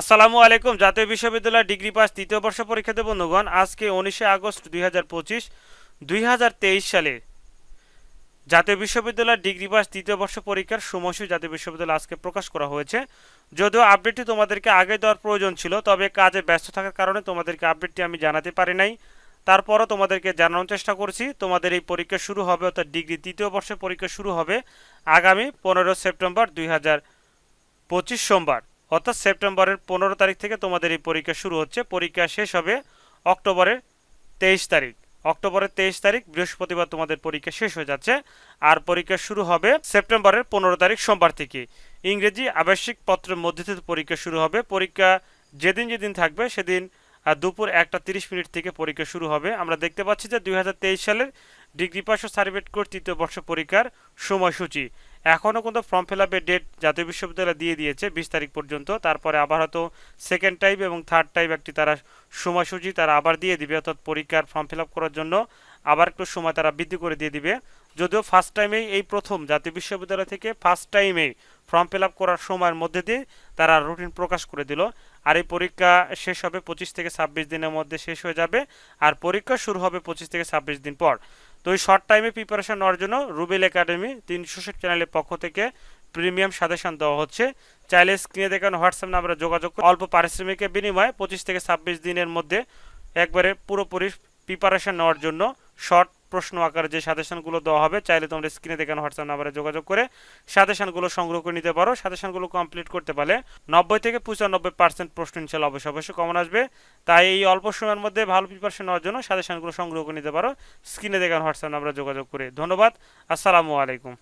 আসসালামু আলাইকুম। জাতীয় বিশ্ববিদ্যালয় ডিগ্রি পাস তৃতীয় বর্ষ পরীক্ষাতে বন্ধুগণ, আজকে উনিশে আগস্ট দুই হাজার পঁচিশ, দুই হাজার তেইশ সালে জাতীয় বিশ্ববিদ্যালয় ডিগ্রি পাস তৃতীয় বর্ষ পরীক্ষার সময়সূচি জাতীয় বিশ্ববিদ্যালয় আজকে প্রকাশ করা হয়েছে। যদিও আপডেটটি তোমাদেরকে আগে দেওয়ার প্রয়োজন ছিল, তবে কাজে ব্যস্ত থাকার কারণে তোমাদেরকে আপডেটটি আমি জানাতে পারি নাই। তারপরও তোমাদেরকে জানানোর চেষ্টা করছি, তোমাদের এই পরীক্ষা শুরু হবে, অর্থাৎ ডিগ্রি তৃতীয় বর্ষের পরীক্ষা শুরু হবে আগামী পনেরো সেপ্টেম্বর দুই হাজার পঁচিশ সোমবার। অর্থাৎ সেপ্টেম্বরের পনেরো তারিখ থেকে তোমাদের এই পরীক্ষা শুরু হচ্ছে। পরীক্ষা শেষ হবে অক্টোবরের তেইশ তারিখ। অক্টোবরের তেইশ তারিখ বৃহস্পতিবার তোমাদের পরীক্ষা শেষ হয়ে যাচ্ছে। আর পরীক্ষা শুরু হবে সেপ্টেম্বরের পনেরো তারিখ সোমবার থেকে। ইংরেজি আবাসিক পত্রের মধ্যে থেকে পরীক্ষা শুরু হবে। পরীক্ষা যেদিন যেদিন থাকবে সেদিন দুপুর একটা তিরিশ মিনিট থেকে পরীক্ষা শুরু হবে। আমরা দেখতে পাচ্ছি যে দুই হাজার তেইশ সালের ডিগ্রি পাস ও সার্টিফিকেট কোর্স তৃতীয় বর্ষ পরীক্ষার সময়সূচি। এখনও কিন্তু ফর্ম ফিল আপের ডেট জাতীয় বিশ্ববিদ্যালয় দিয়ে দিয়েছে, বিশ তারিখ পর্যন্ত। তারপরে আবার হয়তো সেকেন্ড টাইপ এবং থার্ড টাইপ একটি তারা সময়সূচি তারা আবার দিয়ে দিবে, অর্থাৎ পরীক্ষার ফর্ম ফিল আপ করার জন্য। আবার একটু সময় তারা বৃদ্ধি করে দিয়ে দিবে। যদিও ফার্স্ট টাইমেই এই প্রথম জাতীয় বিশ্ববিদ্যালয় থেকে ফার্স্ট টাইমেই ফর্ম ফিল করার সময়ের মধ্যে দিয়ে তারা রুটিন প্রকাশ করে দিল। আর এই পরীক্ষা শেষ হবে পঁচিশ থেকে ছাব্বিশ দিনের মধ্যে শেষ হয়ে যাবে। আর পরীক্ষা শুরু হবে পঁচিশ থেকে ছাব্বিশ দিন পর। তো এই শর্ট টাইমে প্রিপারেশন নেওয়ার জন্য রুবেল একাডেমি তিনশো ষাট চ্যানেলের পক্ষ থেকে প্রিমিয়াম সাজেশন দেওয়া হচ্ছে। চাইলে স্ক্রিনে দেখানো হোয়াটসঅ্যাপ নাম্বারে যোগাযোগ অল্প পারিশ্রমিকের বিনিময়ে পঁচিশ থেকে ছাব্বিশ দিনের মধ্যে একবারে পুরোপুরি প্রিপারেশন নেওয়ার জন্য শর্ট প্রশ্ন আকারে যে সাজেশনগুলো দেওয়া হবে, চাইলে তোমরা স্ক্রিনে দেখানো হোয়াটসঅ্যাপ নাম্বারে যোগাযোগ করে সাজেশনগুলো সংগ্রহ করে নিতে পারো। সাজেশনগুলো কমপ্লিট করতে পারলে নব্বই থেকে পঁচানব্বই পার্সেন্ট প্রশ্ন ইনশাল্লাহ অবশ্যই অবশ্যই কমন আসবে। তাই এই অল্প সময়ের মধ্যে ভালো প্রিপারেশন নেওয়ার জন্য সাজেশনগুলো সংগ্রহ করে নিতে পারো। স্ক্রিনে দেখানো হোয়াটসঅ্যাপ নাম্বারে যোগাযোগ করে। ধন্যবাদ। আসসালামু আলাইকুম।